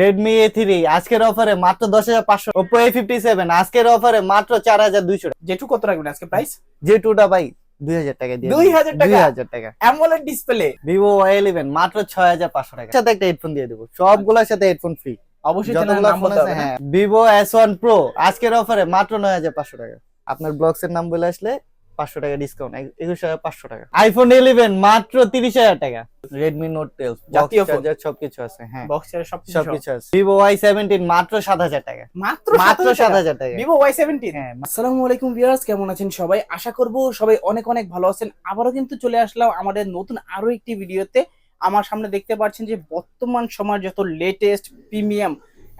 Redmi A three আজকের অফারে মাত্র দশ হাজার পাঁচশো। ওপো এ ফিফটি সেভেন আজকের অফারে মাত্র চার হাজার দুইশো জেটু কত রাখবেন আজকে প্রাইস যে টুটা পাই দুই হাজার টাকা দিয়ে 2000 টাকা? দুই হাজার টাকা। AMOLED display Vivo Y eleven মাত্র ছয় হাজার পাঁচশো টাকা। সাথে একটা হেডফোন দিয়ে দেবো। সবগুলোর সাথে হেডফোন ফ্রি অবশ্যই হ্যাঁ। ভিভো এস ওয়ান প্রো আজকের অফারে মাত্র নয় হাজার পাঁচশো টাকা। আপনার ব্লগস এর নাম বলে আসলে পাঁচশো টাকা ডিসকাউন্ট একুশ হাজার পাঁচশো টাকা। আইফোন ইলেভেন মাত্র তিরিশ হাজার টাকা। রেডমি নোট টুয়েলভ জাতীয়। চার্জার সবকিছু আছে হ্যাঁ। বক্সের সব সবকিছু আছে। ভিভো ওয়াই সেভেন্টিন মাত্র সাত হাজার টাকা। মাত্র মাত্র সাত হাজার টাকা। ভিভো ওয়াই সেভেন্টিন হ্যাঁ আসসালামু আলাইকুম ভিউয়ার্স কেমন আছেন সবাই? আশা করব সবাই অনেক অনেক ভালো আছেন। আবারও কিন্তু চলে আসলাম আমাদের নতুন আরও একটি ভিডিওতে। আমার সামনে দেখতে পাচ্ছেন যে বর্তমান সময়ের যত লেটেস্ট প্রিমিয়াম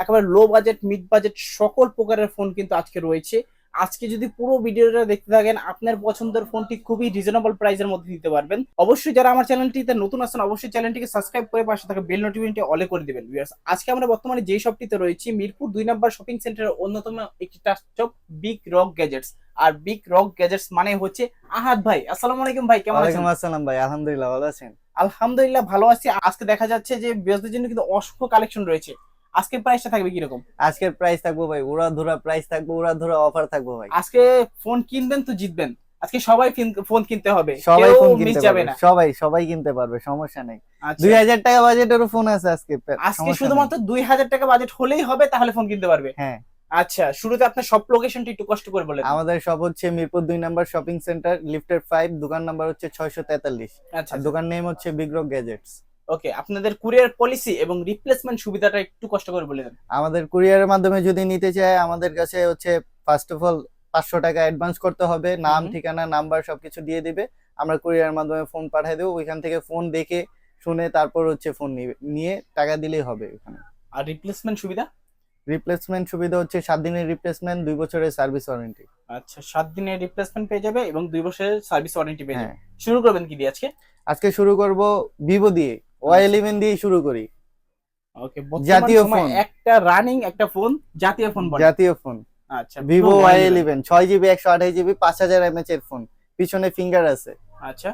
একেবারে লো বাজেট মিড বাজেট সকল প্রকারের ফোন কিন্তু আজকে রয়েছে। আজকে যদি পুরো ভিডিওটা দেখতে থাকেন আপনার পছন্দের ফোনটি খুবই রিজনেবল প্রাইসের মধ্যে দিতে পারবেন। অবশ্যই যারা আমার চ্যানেলটিতে নতুন আছেন অবশ্যই চ্যানেলটিকে সাবস্ক্রাইব করে পাশে থাকা বেল নোটিফিকেশনটি অলে করে দিবেন ভিউয়ার্স আজকে আমরা বর্তমানে যে শপটিতে রয়েছি মিরপুর দুই নম্বর শপিং সেন্টারের অন্যতম একটি touch shop big rock gadgets আর বিগ রক গ্যাজেটস মানে হচ্ছে আহাদ ভাই। আসসালামু আলাইকুম ভাই কেমন আছেন? আসসালাম ভাই আলহামদুলিল্লাহ ভালো আছেন আলহামদুলিল্লাহ ভালো আছি। আজকে দেখা যাচ্ছে যে বৃহস্পতির জন্য কিন্তু অসংখ্য কালেকশন রয়েছে। আজকের প্রাইসটা থাকবে কীরকম? আজকের প্রাইস থাকব ভাই উড়া ধুরা প্রাইস থাকব উড়া ধুরা অফার থাকব ভাই। আজকে ফোন কিনবেন তো জিতবেন। আজকে সবাই ফোন কিনতে হবে। সবাই ফোন কিনতে যাবে না। সবাই সবাই কিনতে পারবে সমস্যা নেই। আচ্ছা। দুই হাজার টাকা বাজেটেরও ফোন আছে আজকে আজকে শুধুমাত্র দুই হাজার টাকা বাজেট হলেই হবে তাহলে ফোন কিনতে পারবে। হ্যাঁ। আচ্ছা শুরুতে আপনার সব লোকেশনটি একটু কষ্ট করে বলেন আমাদের সব হচ্ছে মিরপুর দুই নাম্বার শপিং সেন্টার লিফটের ফাইভ দোকান নাম্বার হচ্ছে ছয়শো তেতাল্লিশ। আচ্ছা। দোকান নেম হচ্ছে বিগ্রক গ্যাজেটস ওকে আপনাদের কুরিয়ার পলিসি এবং রিপ্লেসমেন্ট সুবিধাটা একটু কষ্ট করে বলে দেন। আমাদের কুরিয়ারের মাধ্যমে যদি নিতে চায় আমাদের কাছে হচ্ছে ফার্স্ট অফ অল পাঁচশো টাকা অ্যাডভান্স করতে হবে। নাম ঠিকানা নাম্বার সবকিছু দিয়ে দিবে। আমরা কুরিয়ারের মাধ্যমে ফোন পাঠিয়ে দেবো। ওইখান থেকে ফোন দেখে শুনে তারপর হচ্ছে ফোন নিয়ে টাকা দিলেই হবে ওখানে। আর রিপ্লেসমেন্ট সুবিধা? রিপ্লেসমেন্ট সুবিধা হচ্ছে সাত দিনের রিপ্লেসমেন্ট দুই বছরের সার্ভিস ওয়ারেন্টি আচ্ছা সাত দিনের রিপ্লেসমেন্ট পেয়ে যাবে এবং দুই বছরের সার্ভিস ওয়ারেন্টি পেয়ে যাবে। হ্যাঁ। শুরু করবেন কি দিয়ে আজকে? আজকে শুরু করব ভিভো দিয়ে। ওয়াই ইলেভেন দিয়ে শুরু করি। ওকে জাতীয় ফোন। একটা রানিং একটা ফোন জাতীয় ফোন বলে জাতীয় ফোন আচ্ছা ভিভো ওয়াই ইলেভেন ছয় জিবি একশো আঠাশ জিবি পাঁচ হাজার এমএচ এর ফোন পিছনে ফিঙ্গার আছে। আচ্ছা।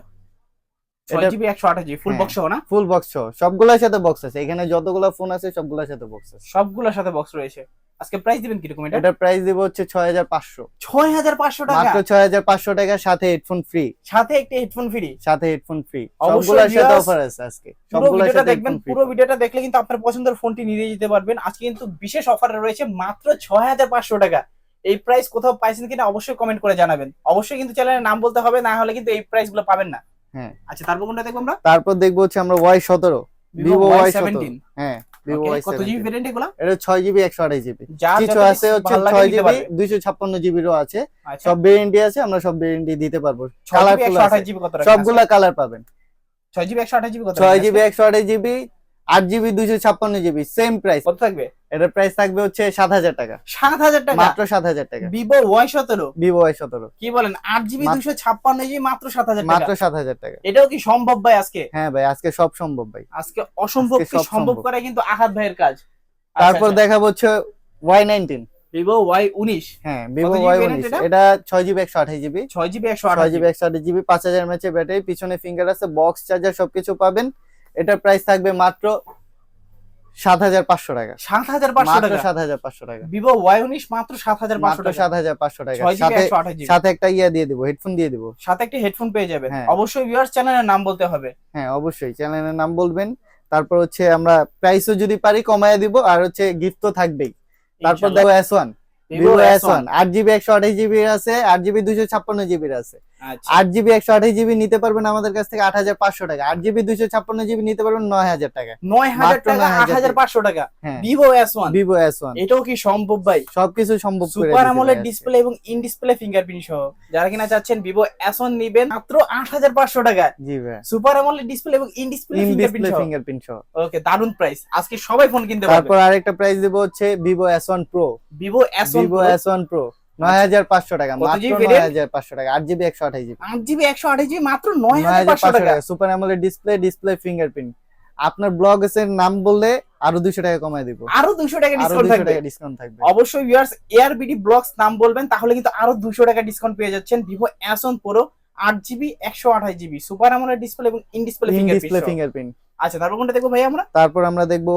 ছয় জিবি একশো আঠাশ জিবি ফুল। বক্স না? ফুল বক্স সহ। সবগুলোর সাথে বক্স আছে। এখানে যতগুলো ফোন আছে সবগুলোর সাথে বক্স আছে। সবগুলোর সাথে বক্স রয়েছে। আজকে প্রাইস দিবেন কীরকম এটা? এটার প্রাইস দিব হচ্ছে ছয় হাজার পাঁচশো। ছয় হাজার পাঁচশো টাকা? মাত্র ছয় হাজার পাঁচশো টাকা সাথে হেডফোন ফ্রি সাথে একটা হেডফোন ফ্রি সাথে হেডফোন ফ্রি সবগুলোর সাথে অফার আছে আজকে। সবগুলোর সাথে দেখবেন পুরো ভিডিওটা দেখলে কিন্তু আপনার পছন্দের ফোনটি নিয়ে যেতে পারবেন। আজকে কিন্তু বিশেষ অফার রয়েছে মাত্র ছয় হাজার পাঁচশো টাকা। এই প্রাইস কোথাও পাইছেন কিনা অবশ্যই কমেন্ট করে জানাবেন। অবশ্যই কিন্তু চ্যানেলের নাম বলতে হবে না হলে কিন্তু এই প্রাইসগুলো পাবেন না। হ্যাঁ। আচ্ছা তারপর কোনটা দেখব আমরা? তারপর দেখব হচ্ছে আমরা ওয়াই সতেরো ভিভো ওয়াই সতেরো। হ্যাঁ। ভিভো ওয়াই কত জিবি ভেরিয়েন্ট এগুলো? এটা ছয় জিবি একশো জিবি কিছু আছে হচ্ছে ভালো ছয় জিবি পারবে। দুইশো ছাপ্পান্ন জিবিরও আছে। আচ্ছা। সব ভেরিয়েন্টই আছে আমরা সব ভেরিয়েন্টই দিতে পারব। জিবি কত সবগুলা কালার পাবেন। ছয় জিবি একশো আঠাশ জিবি কত জিবি আট জিবি দুইশো ছাপ্পান্ন জিবি সেম প্রাইস কত থাকবে? এটার প্রাইস থাকবে হচ্ছে সাত হাজার টাকা। সাত হাজার টাকা? মাত্র সাত হাজার টাকা। ভিভো ওয়াই সতেরো? ভিভো ওয়াই সতেরো। কি বলেন আট জিবি দুশো ছাপ্পান্ন জিবি মাত্র সাত হাজার মাত্র সাত হাজার টাকা। এটাও কি সম্ভব ভাই আজকে? হ্যাঁ ভাই আজকে সব সম্ভব ভাই। আজকে অসম্ভব সম্ভব। করা কিন্তু আহাত ভাইয়ের কাজ। তারপর দেখাবো হচ্ছে ওয়াই নাইনটিন ভিভো ওয়াই উনিশ। হ্যাঁ ভিভো ওয়াই উনিশ। এটা? ছয় জিবি একশো আঠাশ জিবি ছয় জিবি একশো আঠাশ জিবি একশো আঠাশ জিবি পাঁচ হাজার এমএচ ব্যাটারি পিছনে ফিঙ্গার আছে বক্স চার্জার সবকিছু পাবেন। এটার প্রাইস থাকবে মাত্র সাত হাজার পাঁচশো টাকা। সাত হাজার পাঁচশো টাকা? সাত হাজার পাঁচশো টাকা। ভিভো ওয়াই উনিশ মাত্র সাত হাজার পাঁচশো টাকা। সাত হাজার পাঁচশো টাকা। সাথে একটা ইয়া দিয়ে দিব হেডফোন দিয়ে দিব। সাথে একটি হেডফোন পেয়ে যাবেন। হ্যাঁ। অবশ্যই ভিউয়ার্স চ্যানেলের নাম বলতে হবে। হ্যাঁ অবশ্যই। চ্যানেলের নাম বলবেন। তারপর হচ্ছে আমরা প্রাইসও যদি পারি কমায় দিব আর হচ্ছে গিফট তো থাকবেই। তারপর দেখো S one Vivo S one আট জিবি একশো আঠাশ জিবি আছে আট জিবি দুশো ছাপ্পান্ন জিবির আছে। আচ্ছা। আট জিবি একশো আঠাশ জিবি নিতে পারবেন আমাদের কাছ থেকে আট হাজার পাঁচশো টাকা। আট জিবি দুশো ছাপ্পান্ন জিবি নিতে পারবেন নয় হাজার টাকা। নয় হাজার টাকা আট হাজার পাঁচশো টাকা। হ্যাঁ। Vivo S one Vivo S one এটাও কি সম্ভব ভাই? সবকিছু সম্ভব সুপার আমলের ডিসপ্লে এবং ইন ডিসপ্লে ফিঙ্গারপ্রিন্ট সহ। যারা কিনা চাচ্ছেন ভিভো এস ওয়ান নিবেন মাত্র আট হাজার পাঁচশো টাকা জি ভাই। সুপার আমলের ডিসপ্লে এবং ইন ডিসপ্লে ফিঙ্গারপ্রিন্ট ডিসপ্লে সহ। ওকে দারুণ প্রাইস আজকে সবাই ফোন কিনতে পারবে। তারপর আরেকটা প্রাইস দিব হচ্ছে Vivo S one pro Vivo S pro নয় হাজার পাঁচশো টাকা কত মাত্র GB নয় variant? হাজার পাঁচশো টাকা আট জিবি একশো আঠাশ জিবি আট জিবি একশো আঠাশ জিবি মাত্র নয় নয় হাজার হাজার পাঁচশো পাঁচশো টাকা। টাকা super AMOLED display display fingerprint আপনার ব্লগ এর নাম বললে আরও দুশো টাকা কমায় দিব। আরও দুশো টাকা আরও ডিসকাউন্ট থাকবে। টাকা ডিসকাউন্ট থাকবে। অবশ্যই ভিউয়ার্স এআরবিডি ব্লগস নাম বলবেন তাহলে কিন্তু আরও দুশো টাকা ডিসকাউন্ট পেয়ে যাচ্ছেন আট জিবি একশো আঠাশ জিবি সুপার আমলের ডিসপ্লে এবং in display in display fingerprint fingerprint আচ্ছা তারপর কোনটা দেখব ভাই আমরা? তারপর আমরা দেখব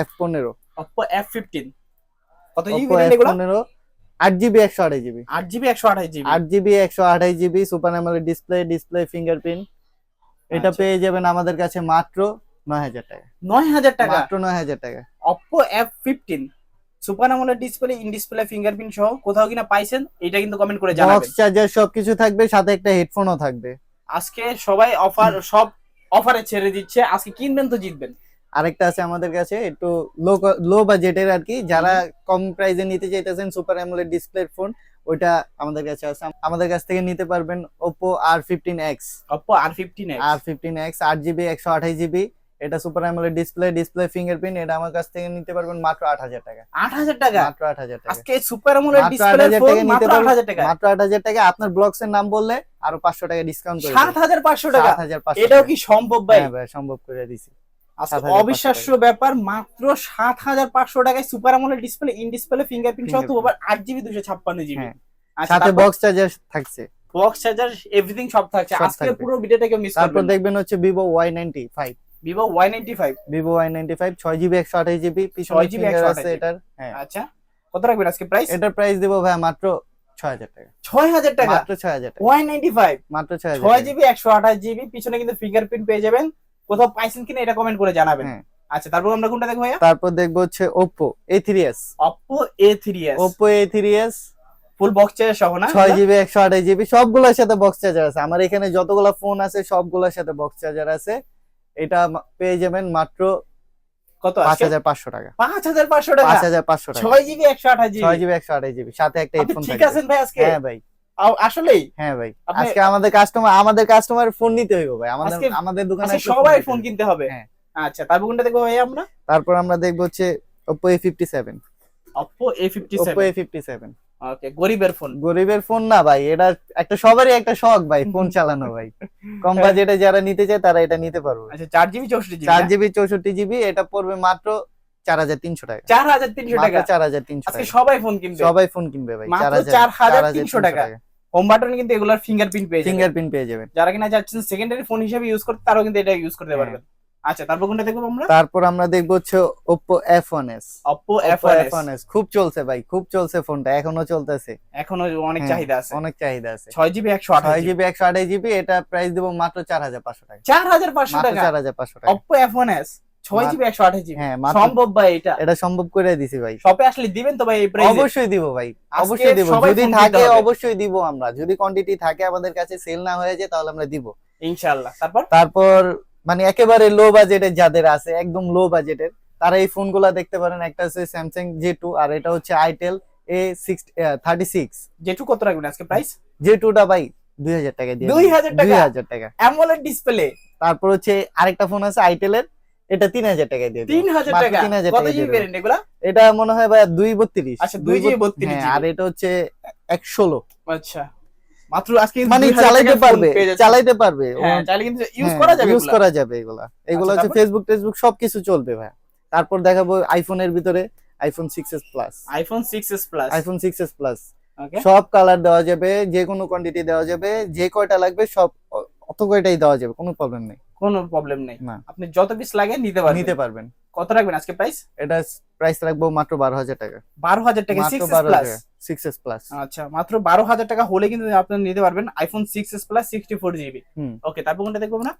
এফ পনেরো। Oppo F15 কত জিবি এগুলো? F15 আট জিবি একশো আঠাশ জিবি আট জিবি একশো আঠাশ জিবি আট জিবি একশো আঠাশ GB super AMOLED display display fingerprint এটা আচ্ছা। পেয়ে যাবেন আমাদের কাছে মাত্র নয় হাজার টাকা। নয় হাজার টাকা? মাত্র নয় হাজার টাকা। Oppo F15 super AMOLED display in display fingerprint সহ কোথাও কিনা পাইছেন এটা কিন্তু কমেন্ট করে বক্স জানাবেন। চার্জার সবকিছু থাকবে সাথে একটা হেডফোনও থাকবে। আজকে সবাই অফার সব অফারে ছেড়ে দিচ্ছে আজকে কিনবেন তো জিতবেন। আরেকটা আছে আমাদের কাছে একটু লো লো বাজেটের আর কি যারা কম প্রাইসে নিতে চাইতেছেন সুপার অ্যামোলেড ডিসপ্লে ফোন ওইটা আমাদের কাছে আছে। আমাদের কাছ থেকে নিতে পারবেন Oppo R15X Oppo R15 R15X আট জিবি একশো আঠাশ জিবি এটা super AMOLED display display fingerprint এটা আমার কাছ থেকে নিতে পারবেন মাত্র আট হাজার টাকা। আট হাজার টাকা? মাত্র আট হাজার টাকা। আজকে সুপার মাত্র ডিসপ্লে ফোন মাত্র আট পারবেন। হাজার টাকা। মাত্র আট হাজার টাকা। আপনার ব্লগস এর নাম বললে আরও পাঁচশো টাকা ডিসকাউন্ট করে সাত হাজার পাঁচশো টাকা? এটাও কি সম্ভব ভাই? হ্যাঁ ভাই সম্ভব করে দিছি। 7,500 অবিশ্বাস্য ব্যাপার মাত্র সাত হাজার পাঁচশো টাকায় super AMOLED display in display fingerprint সহ আবার আট জিবি দুশো ছাপ্পান্ন জিবি হ্যাঁ। সাথে বক্স চার্জার থাকছে। বক্স চার্জার এভরিথিং সব থাকছে। আজকে পুরো ভিডিওটা কেউ মিস তারপর দেখবেন হচ্ছে Vivo Y ninety five Vivo Y ninety five Vivo Y ninety five ছয় জিবি একশো আঠাশ জিবি 6 GB পিছনে 128 আছে এটার। হ্যাঁ। আচ্ছা কত রাখবেন আজকে প্রাইস এটার প্রাইস দেবো ভাই মাত্র ছয় হাজার টাকা। ছয় হাজার টাকা? মাত্র ছয় হাজার টাকা। ওয়াই নাইনটি ফাইভ মাত্র ছয় ছয় জিবি একশো আঠাশ জিবি পিছনে কিন্তু ফিঙ্গারপ্রিন্ট পেয়ে যাবেন। কোথাও পাইছেন কিনা এটা কমেন্ট করে জানাবেন। হ্যাঁ। আচ্ছা তারপর আমরা কোনটা দেখব তারপর দেখব হচ্ছে Oppo A three S Oppo A three S Oppo A three S full box charger সহ না? ছয় জিবি একশো আঠাশ জিবি সবগুলোর সাথে বক্স চার্জার আছে। আমার এখানে যতগুলো ফোন আছে সবগুলোর সাথে বক্স চার্জার আছে। এটা পেয়ে যাবেন মাত্র কত পাঁচ আজকে হাজার পাঁচশো টাকা। পাঁচ হাজার পাঁচশো টাকা? পাঁচ হাজার পাঁচশো টাকা। ছয় জিবি একশো আঠাশ ছয় জিবি জিবি একশো আঠাশ জিবি সাথে একটা হেডফোন ঠিক আছেন ভাই আজকে? হ্যাঁ ভাই। আসলেই? হ্যাঁ ভাই। আজকে আমাদের কাস্টমার আমাদের কাস্টমার ফোন নিতে হইব ভাই। আমাদের আমাদের দোকানে সবাই ফোন কিনতে হবে। হ্যাঁ। আচ্ছা তারপর কোনটা দেখব ভাই আমরা? তারপর আমরা দেখব হচ্ছে Oppo A57 Oppo A fifty Oppo seven A57 okay গরিবের ফোন গরিবের ফোন না ভাই এটা একটা সবারই একটা শখ ভাই ফোন চালানো ভাই। কম বাজেটে যারা নিতে চায় তারা এটা নিতে পারবে। আচ্ছা চার জিবি চৌষট্টি জিবি চার জিবি চৌষট্টি জিবি এটা পড়বে মাত্র চার হাজার তিনশো টাকা। চার হাজার তিনশো টাকা? চার হাজার তিনশো আজকে সবাই ফোন কিনবে? সবাই ফোন কিনবে ভাই মাত্র চার 4,300 টাকা। হোম বাটন কিন্তু এগুলোর ফিঙ্গারপ্রিন্ট পেয়ে ফিঙ্গারপ্রিন্ট পেয়ে যাবেন। যারা কিনা চাচ্ছেন সেকেন্ডারি ফোন হিসেবে ইউজ করতে তারাও কিন্তু এটা ইউজ করতে হ্যাঁ। পারবেন। আচ্ছা তারপর কোনটা দেখব আমরা? তারপর আমরা দেখব হচ্ছে Oppo F1s Oppo F Oppo F1s খুব চলছে ভাই খুব চলছে ফোনটা এখনও চলতেছে। এখনও অনেক হ্যাঁ, চাহিদা আছে। অনেক চাহিদা আছে। ছয় জিবি একশো আঠাশ ছয় জিবি একশো আঠাশ জিবি এটা প্রাইস দেবো মাত্র চার হাজার পাঁচশো টাকা। চার হাজার পাঁচশো মাত্র টাকা? চার হাজার পাঁচশো টাকা। অপো এফ ওয়ান এস ছয় মা- জিবি একশো আঠাশ জিবি হ্যাঁ সম্ভব ভাই এটা? এটা সম্ভব করে দিছি ভাই। শপে আসলে দিবেন তো ভাই এই প্রাইসে অবশ্যই দিব ভাই অবশ্যই দিব। সবাই যদি থাকে অবশ্যই দিব আমরা। যদি কোয়ান্টিটি থাকে আমাদের কাছে সেল না হয়ে যায় তাহলে আমরা দিব। ইনশাআল্লাহ। তারপর? তারপর মানে একেবারে লো বাজেটের যাদের আছে একদম লো বাজেটের তারা এই ফোনগুলা দেখতে পারেন। একটা হচ্ছে স্যামসাং জে টু আর এটা হচ্ছে itel A six thirty six কত রাখবেন আজকে প্রাইস জে টুটা ভাই দুই হাজার টাকা দিয়ে 2000 টাকা? দুই হাজার টাকা। অ্যামোলেড ডিসপ্লে তারপর হচ্ছে আরেকটা ফোন আছে আইটেলের এটা তিন হাজার টাকায় দিয়ে দেব। তিন হাজার মাত্র টাকা? কত জিবি ভেরিয়েন্ট এগুলা? এটা মনে হয় ভাই দুই বত্রিশ। আচ্ছা, দুই বত- 32 হ্যাঁ, আর এটা হচ্ছে এক ষোলো আচ্ছা। মাত্র আজকে মানে 2000 চালাইতে পারবে পারবে। হ্যাঁ চাইলে কিন্তু ইউজ করা যাবে ইউজ এগুলা। করা যাবে এগুলা। এগুলো আচ্ছা, হচ্ছে ফেসবুক টেসবুক সবকিছু চলবে ভাই তারপর দেখাবো আইফোনের ভিতরে iPhone six S plus iPhone six S plus iPhone six S plus সব কালার দেওয়া যাবে যে কোনো কোয়ান্টিটি দেওয়া যাবে যে কয়টা লাগবে সব অত কয়টাই দেওয়া যাবে কোনো প্রবলেম নেই। কোনো প্রবলেম নেই। আপনি যত পিস লাগে নিতে পারবেন। নিতে পারবেন। কত রাখবেন আজকে প্রাইস এটা প্রাইস রাখব মাত্র বারো হাজার টাকা। বারো হাজার টাকা six plus six S plus আচ্ছা মাত্র বারো হাজার টাকা হলে কিন্তু আপনি নিতে পারবেন iPhone six S plus sixty four GB okay তারপর কোনটা দেখব না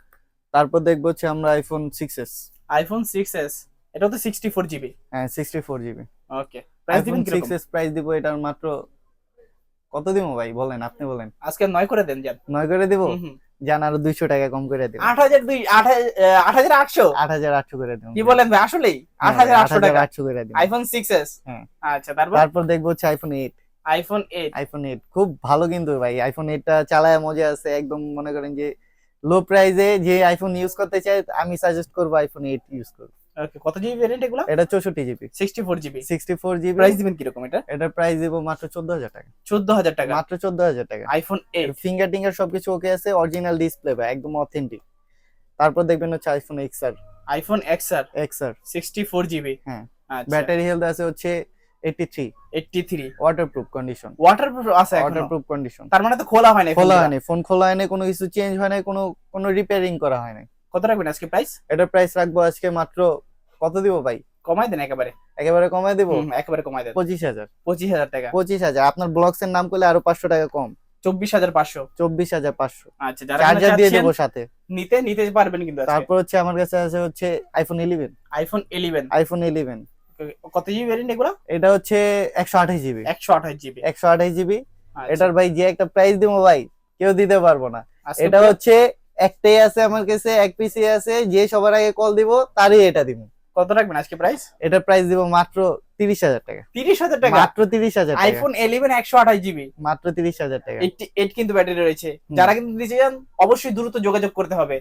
তারপর দেখব হচ্ছে আমরা iPhone six S iPhone six S এটা তো সিক্সটি ফোর জিবি হ্যাঁ sixty four GB okay price দিবেন সিক্স এস প্রাইস দিব এটার মাত্র কত দিব ভাই? বলেন আপনি বলেন। আজকে নয় করে দেন যান। নয় করে দিব। জান আরও দুইশো টাকা কম করে দেবো। আট হাজার দুই আট আটশো? আট হাজার আটশো করে দেবো। কি বলেন ভাই আসলেই? হ্যাঁ, আট হাজার আটশো টাকা। আটশো করে দেবো। IPhone six S. আচ্ছা তারপর? তারপর দেখব হচ্ছে iPhone eight iPhone eight iPhone eight খুব ভালো কিন্তু ভাই আইফোন এইটটা চালায় মজা আছে একদম মনে করেন যে লো প্রাইজে যে আইফোন ইউজ করতে চায় আমি সাজেস্ট করব আইফোন এইট ইউজ করব। ওকে কত জিবি ভেরিয়েন্ট এগুলো? এটা চৌষট্টি GB sixty four GB sixty four GB price দিবেন কীরকম এটা? এটার প্রাইস দিব মাত্র চোদ্দ হাজার টাকা। চোদ্দ হাজার টাকা। মাত্র চোদ্দ হাজার টাকা আইফোন এইট ফিঙ্গার টিঙ্গার সবকিছু ওকে আছে অরিজিনাল ডিসপ্লে ভাই একদম অথেন্টিক তারপর দেখবেন হচ্ছে iPhone X R iPhone X R X R sixty four GB হ্যাঁ। আচ্ছা। ব্যাটারি হেলথ আছে হচ্ছে eighty three eighty three waterproof condition waterproof আছে এখনও? ওয়াটারপ্রুফ কন্ডিশন তার মানে তো খোলা হয় না খোলা হয়নি ফোন খোলা হয়নি কোনো কিছু চেঞ্জ হয় নাই কোনো কোনো রিপেয়ারিং করা হয় নাই। কত রাখবেন আজকে প্রাইস এটার প্রাইস রাখব আজকে মাত্র কত দিব ভাই? কমাই দেন একেবারে। একেবারে কমায় দিব? একেবারে কমাই দেন। পঁচিশ হাজার। পঁচিশ হাজার টাকা। পঁচিশ হাজার। আপনার ব্লগস এর নাম করলে আরও পাঁচশো টাকা কম। চব্বিশ হাজার পাঁচশো। চব্বিশ হাজার পাঁচশো। আচ্ছা চার্জার দিয়ে দেবো সাথে। নিতে নিতে পারবেন কিন্তু তারপর হচ্ছে আমার কাছে আছে হচ্ছে iPhone eleven iPhone eleven iPhone eleven কত জিবি ভ্যারিয়েন্ট এগুলো? এটা হচ্ছে একশো আঠাশ জিবি একশো আঠাশ জিবি একশো আঠাশ জিবি আচ্ছা, এটার ভাই যে একটা প্রাইস দিব ভাই কেউ দিতে পারব না। এটা হচ্ছে একটাই আছে আমার কাছে এক পিসি আছে যে সবার আগে কল দিব তারই এটা দিব। কত রাখবেন আজকে প্রাইস এটা প্রাইস দিব মাত্র তিরিশ হাজার টাকা। তিরিশ হাজার টাকা? মাত্র তিরিশ হাজার আইফোন ইলেভেন একশো আঠাশ জিবি মাত্র তিরিশ হাজার টাকা। এইট কিন্তু ব্যাটারি রয়েছে। যারা কিন্তু নিতে চান অবশ্যই দ্রুত যোগাযোগ করতে হবে।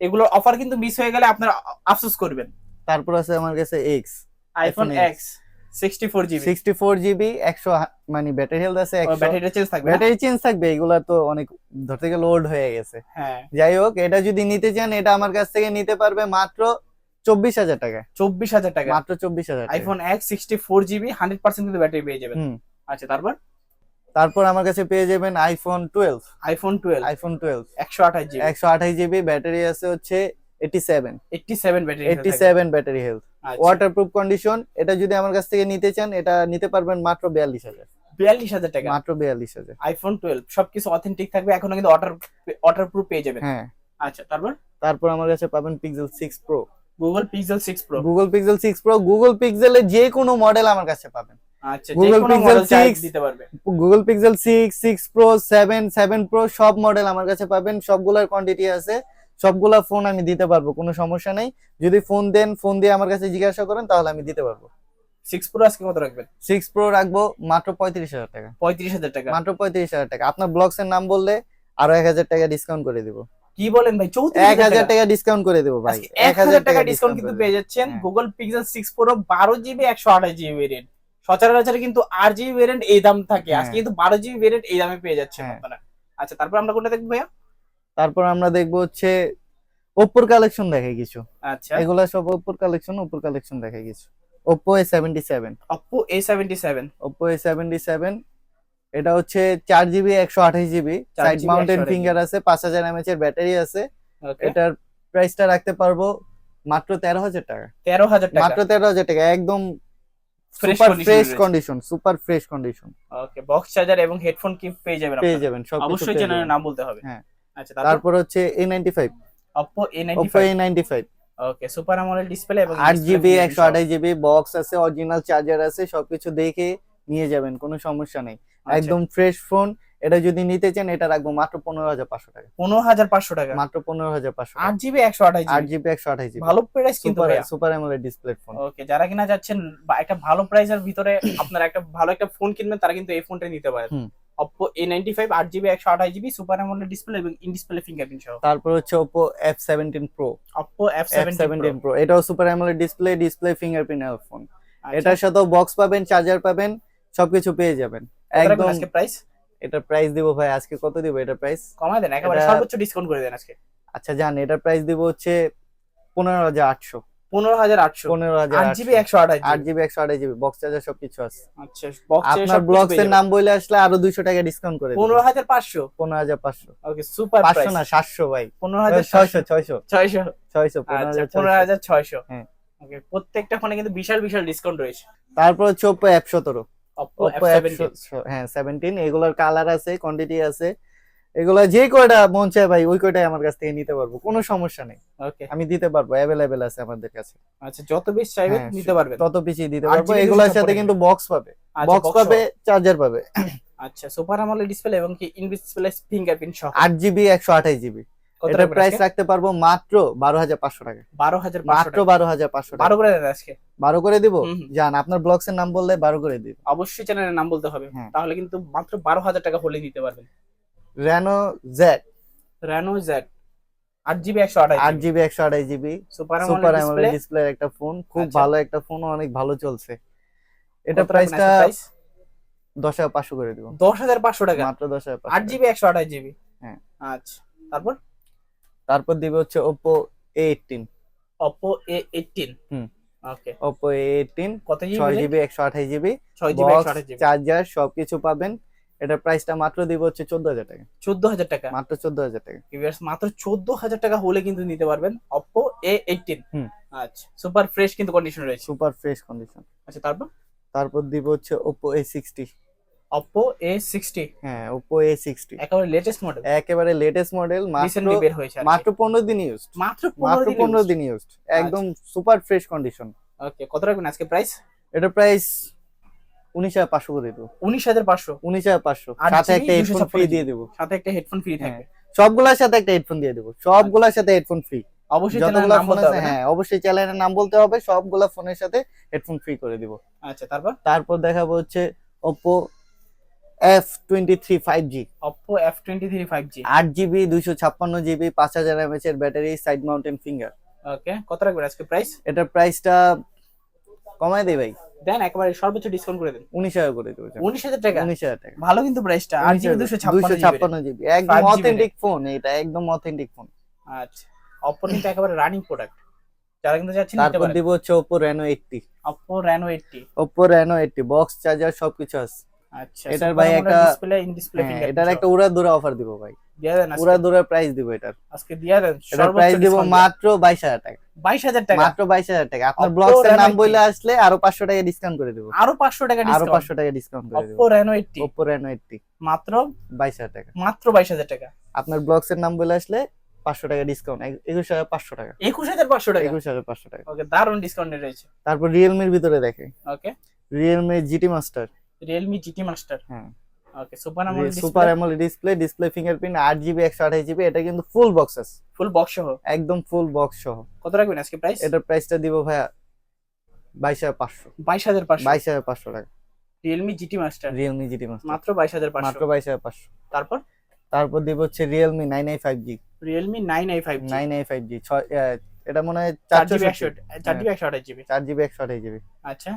এগুলোর অফার কিন্তু মিস হয়ে গেলে আপনারা আফসোস করবেন। তারপর আছে আমার কাছে X iPhone X GB GB মানে ব্যাটারি হেলথ আছে চেঞ্জ থাকবে ব্যাটারি চেঞ্জ থাকবে এগুলা তো অনেক ধরতে গেলে লোড হয়ে গেছে। হ্যাঁ। যাই হোক এটা যদি নিতে চান এটা আমার কাছ থেকে নিতে পারবে মাত্র চব্বিশ হাজার টাকা। চব্বিশ হাজার টাকা। মাত্র চব্বিশ হাজার iPhone X sixty four GB hundred percent কিন্তু ব্যাটারি পেয়ে যাবেন। আচ্ছা তারপর? তারপর আমার কাছে পেয়ে যাবেন iPhone twelve iPhone twelve iPhone twelve একশো আঠাশ জিবি একশো আঠাশ জিবি ব্যাটারি আছে হচ্ছে eighty seven eighty seven battery eighty seven battery health. Waterproof condition এটা যদি আমার কাছ থেকে নিতে চান এটা নিতে পারবেন মাত্র বিয়াল্লিশ হাজার। বিয়াল্লিশ হাজার টাকা। মাত্র বিয়াল্লিশ হাজার। আইফোন টুয়েলভ সবকিছু অথেন্টিক থাকবে এখনও কিন্তু ওয়াটার ওয়াটার প্রুফ পেয়ে যাবেন। হ্যাঁ। আচ্ছা তারপর? তারপর আমার কাছে পাবেন Pixel six pro Google Pixel six pro Google Pixel six pro Google পিক্সেলের যে কোনো মডেল আমার কাছে পাবেন। আচ্ছা Google যে কোনো মডেল চাই 6 দিতে পারবে। Google Pixel six six pro seven seven pro সব মডেল আমার কাছে পাবেন। সবগুলার কোয়ান্টিটি আছে। সবগুলা ফোন আমি দিতে পারব কোনো সমস্যা নেই। যদি ফোন দেন ফোন দিয়ে আমার কাছে জিজ্ঞাসা করেন তাহলে আমি দিতে পারব। সিক্স প্রো আজকে কত রাখবেন? সিক্স প্রো রাখব মাত্র পঁয়ত্রিশ হাজার টাকা। পঁয়ত্রিশ হাজার টাকা। মাত্র পঁয়ত্রিশ হাজার টাকা। আপনার ব্লগস এর নাম বললে আরও এক হাজার টাকা ডিসকাউন্ট করে দিব। কি বলেন ভাই? চৌত্রিশ এক হাজার টাকা। ডিসকাউন্ট করে দেবো ভাই। এক হাজার টাকা ডিসকাউন্ট কিন্তু পেয়ে যাচ্ছেন। গুগল পিক্সেল সিক্স প্রো বারো জিবি একশো আঠাশ জিবি ভেরিয়েন্ট সচরাচর কিন্তু আট জিবি ভেরিয়েন্ট এই দাম থাকে। হ্যাঁ। আজকে কিন্তু বারো জিবি ভেরিয়েন্ট এই দামে পেয়ে যাচ্ছেন হ্যাঁ। আপনারা। আচ্ছা তারপর আমরা কোনটা দেখব ভাইয়া? তারপর আমরা দেখব হচ্ছে ওপ্পোর কালেকশন দেখে কিছু। আচ্ছা। এগুলা সব ওপ্পোর কালেকশন ওপ্পোর কালেকশন দেখে কিছু। Oppo A seventy seven Oppo A seventy seven Oppo A seventy seven এটা হচ্ছে চার জিবি একশো আঠাশ জিবি। সাইড মাউন্টেন ফিঙ্গার আছে পাঁচ হাজার এমএচ এর ব্যাটারি আছে। এটার প্রাইসটা রাখতে পারব মাত্র তেরো হাজার টাকা। তেরো হাজার টাকা। মাত্র তেরো হাজার টাকা একদম super fresh condition super fresh condition okay box charger এবং হেডফোন কি পেয়ে যাবেন পেয়ে যাবেন সব অবশ্যই চ্যানেলের নাম বলতে হবে। হ্যাঁ। আচ্ছা তারপর? হচ্ছে A ninety five Oppo A ninety A ninety five okay super AMOLED display এবং আট display জিবি fingerprint একশো সহ। আঠাশ জিবি বক্স আছে অরিজিনাল চার্জার আছে সবকিছু দেখে নিয়ে যাবেন কোনো সমস্যা নেই। আচ্ছা, একদম ফ্রেশ ফোন এটা যদি নিতে চান এটা রাখব মাত্র পনেরো হাজার পাঁচশো টাকা। পনেরো হাজার পাঁচশো টাকা? মাত্র পনেরো হাজার পাঁচশো আট জিবি একশো আঠাশ আট জিবি একশো আঠাশ জিবি ভালো প্রাইস কিন্তু super AMOLED display phone okay যারা কিনা যাচ্ছেন একটা ভালো প্রাইসের ভিতরে আপনারা একটা ভালো একটা ফোন কিনবেন তারা কিন্তু এই ফোনটা নিতে পারেন। অপো এ নাইনটি ফাইভ আট জিবি একশো আঠাশ জিবি সুপার অ্যামোলেড ডিসপ্লে এবং ইন ডিসপ্লে ফিঙ্গারপ্রিন্ট সহ। তারপর হচ্ছে Oppo F seventeen pro Oppo F seventeen pro এটাও super AMOLED display display fingerprint phone এটার সাথেও বক্স পাবেন চার্জার পাবেন সবকিছু পেয়ে যাবেন। একদম আজকে প্রাইস এটার প্রাইস দিব ভাই আজকে কত দিব এটার প্রাইস কমায় দেন একেবারে সর্বোচ্চ ডিসকাউন্ট করে দেন আজকে। আচ্ছা জান এটার প্রাইস দিব হচ্ছে পনেরো হাজার আটশো। পনেরো হাজার আটশো। পনেরো হাজার আট জিবি একশো আঠাশ আট জিবি একশো আঠাশ জিবি বক্স চার্জার সবকিছু আছে। আচ্ছা বক্স আপনার ব্লগস এর নাম বলে আসলে আরও দুইশো টাকা ডিসকাউন্ট করে পনেরো হাজার পাঁচশো। পনেরো হাজার পাঁচশো। ওকে সুপার পাঁচশো না সাতশো ভাই। পনেরো হাজার ছয়শো ছয়শো। ছয়শো। ছয়শো পনেরো আচ্ছা হাজার ছয়শো। হ্যাঁ। ওকে প্রত্যেকটা ফোনে কিন্তু বিশাল বিশাল ডিসকাউন্ট রয়েছে। তারপর হচ্ছে ওপো অ্যাপ সতেরো। অপো অ্যাপ হ্যাঁ সেভেন্টিন এগুলোর কালার আছে কোয়ান্টিটি আছে। এগুলা যে কয়টা মন চায় ভাই ওই কয়টাই আমার কাছ থেকে নিতে পারব কোনো সমস্যা নেই। ওকে আমি দিতে পারব অ্যাভেলেবেল আছে আমাদের কাছে। আচ্ছা যত বেশি চাইবে হ্যাঁ, নিতে পারবেন। তত বেশি দিতে পারব এগুলোর সাথে কিন্তু বক্স পাবে। বক্স পাবে চার্জার পাবে। আচ্ছা সুপার আমলের ডিসপ্লে এবং কি ইন ডিসপ্লে ফিঙ্গারপ্রিন্ট সহ। আট জিবি একশো আঠাশ জিবি কত প্রাইস রাখতে পারব মাত্র বারো হাজার পাঁচশো টাকা। বারো হাজার মাত্র বারো হাজার পাঁচশো টাকা। বারো করে দেন আজকে। বারো করে দিব। জান আপনার ব্লগস এর নাম বললে বারো করে দিব। অবশ্যই চ্যানেলের নাম বলতে হবে। হ্যাঁ। তাহলে কিন্তু মাত্র বারো হাজার টাকা হলে নিতে পারবেন। রেনো জেড রেনো জেড আট জিবি একশো আঠাশ আট জিবি একশো আঠাশ জিবি সুপার অ্যামোলেড ডিসপ্লে একটা ফোন খুব আচ্ছা। ভালো একটা ফোন অনেক ভালো চলছে। এটা প্রাইসটা দশ হাজার পাঁচশো করে দিব। দশ হাজার পাঁচশো টাকা? মাত্র দশ হাজার আট জিবি একশো আঠাশ জিবি হ্যাঁ। আচ্ছা। তারপর? তারপর দিবে হচ্ছে Oppo A eighteen Oppo A eighteen hmm. Okay Oppo A eighteen কত জিবি ছয় জিবি একশো আঠাশ জিবি ছয় জিবি একশো আঠাশ জিবি চার্জার সবকিছু পাবেন। এটার প্রাইসটা মাত্র দিব হচ্ছে চোদ্দ হাজার টাকা। চোদ্দ হাজার টাকা? মাত্র চোদ্দ হাজার টাকা। ভিউয়ার্স মাত্র চোদ্দ হাজার টাকা হলে কিন্তু নিতে পারবেন অপো এ এইটিন। আচ্ছা সুপার ফ্রেশ কিন্তু কন্ডিশন রয়েছে। সুপার ফ্রেশ কন্ডিশন আচ্ছা তারপর? তারপর দিব হচ্ছে Oppo A sixty Oppo A sixty হ্যাঁ ওপো এ সিক্সটি একেবারে লেটেস্ট মডেল একেবারে লেটেস্ট মডেল মাত্র বের হয়েছে মাত্র পনেরো দিন ইউজ মাত্র মাত্র পনেরো দিন ইউজ একদম সুপার ফ্রেশ কন্ডিশন ওকে কত রাখবেন আজকে প্রাইস এটা প্রাইস উনিশ হাজার পাঁচশো করে দেবো। উনিশ হাজার পাঁচশো? উনিশ হাজার পাঁচশো। সাথে একটা হেডফোন ফ্রি দিয়ে দেবো। সাথে একটা হেডফোন ফ্রি হ্যাঁ। থাকবে। সবগুলোর সাথে একটা হেডফোন দিয়ে দেবো। সবগুলোর সাথে হেডফোন ফ্রি অবশ্যই যতগুলো ফোন আছে হ্যাঁ অবশ্যই চ্যানেলের নাম বলতে হবে। সবগুলা ফোনের সাথে হেডফোন ফ্রি করে দিব। আচ্ছা তারপর? তারপর দেখাবো হচ্ছে Oppo F twenty three five G Oppo F twenty three five G আট জিবি দুইশো ছাপ্পান্ন জিবি পাঁচ হাজার এমএচ এর battery side mounted finger okay কত রাখবেন আজকে প্রাইস এটার প্রাইসটা কমায় দেই ভাই। দেন একেবারে সর্বোচ্চ ডিসকাউন্ট করে দেন। উনিশ হাজার করে দেবো উনিশ হাজার টাকা? উনিশ হাজার টাকা। ভালো কিন্তু প্রাইসটা আর জিবি দুশো ছাপ্পান্ন ছাপ্পান্ন জিবি একদম 5GB অথেন্টিক ফোন এটা একদম অথেন্টিক ফোন আচ্ছা। অপো কিন্তু একেবারে রানিং প্রোডাক্ট যারা কিন্তু যাচ্ছেন নিতে তারপর দেব হচ্ছে Oppo Reno eight T Oppo Reno eight T Oppo Reno eight T box charger সবকিছু আছে। আচ্ছা এটার ভাই একটা- ডিসপ্লে ইন ডিসপ্লে হ্যাঁ, এটার একটা উড়া দুরা অফার দিব ভাই। দিয়ে দেন উড়া আজকে। প্রাইস দিব এটার। আজকে দিয়ে দেন এটার প্রাইস দিব মাত্র বাইশ হাজার টাকা। বাইশ হাজার টাকা? মাত্র বাইশ হাজার টাকা। আপনার Oppo ব্লগস এর নাম 80 বলে আসলে আরও পাঁচশো টাকা ডিসকাউন্ট করে দেবো। আরও পাঁচশো টাকা আরও ডিসকাউন্ট পাঁচশো টাকা ডিসকাউন্ট করে দেবো। Oppo Reno eight T Oppo Reno eight T মাত্র? বাইশ হাজার টাকা। মাত্র বাইশ হাজার টাকা। আপনার ব্লগস এর নাম বলে আসলে পাঁচশো টাকা ডিসকাউন্ট একুশ হাজার পাঁচশো টাকা। একুশ হাজার পাঁচশো টাকা? একুশ হাজার পাঁচশো টাকা। ওকে দারুণ ডিসকাউন্টে রয়েছে। তারপর রিয়েলমির ভিতরে দেখে। Okay. Realme GT master Realme GT master হ্যাঁ। Okay super AMOLED super AMOLED display display fingerprint আট জিবি একশো আঠাশ জিবি এটা কিন্তু ফুল বক্স আছে ফুল বক্স সহ? একদম ফুল বক্স সহ। কত রাখবেন আজকে প্রাইস এটার প্রাইসটা দিব ভাইয়া বাইশ হাজার পাঁচশো। বাইশ হাজার পাঁচশো? বাইশ হাজার পাঁচশো টাকা। Realme GT master Realme GT master মাত্র বাইশ হাজার মাত্র পাঁচশো বাইশ হাজার পাঁচশো। তারপর? তারপর দিব হচ্ছে Realme nine i five G Realme nine i five nine i five G ছয় আহ, এটা মনে হয় চার জিবি একশো চার জিবি একশো আঠাশ জিবি চার জিবি একশো আঠাশ জিবি আচ্ছা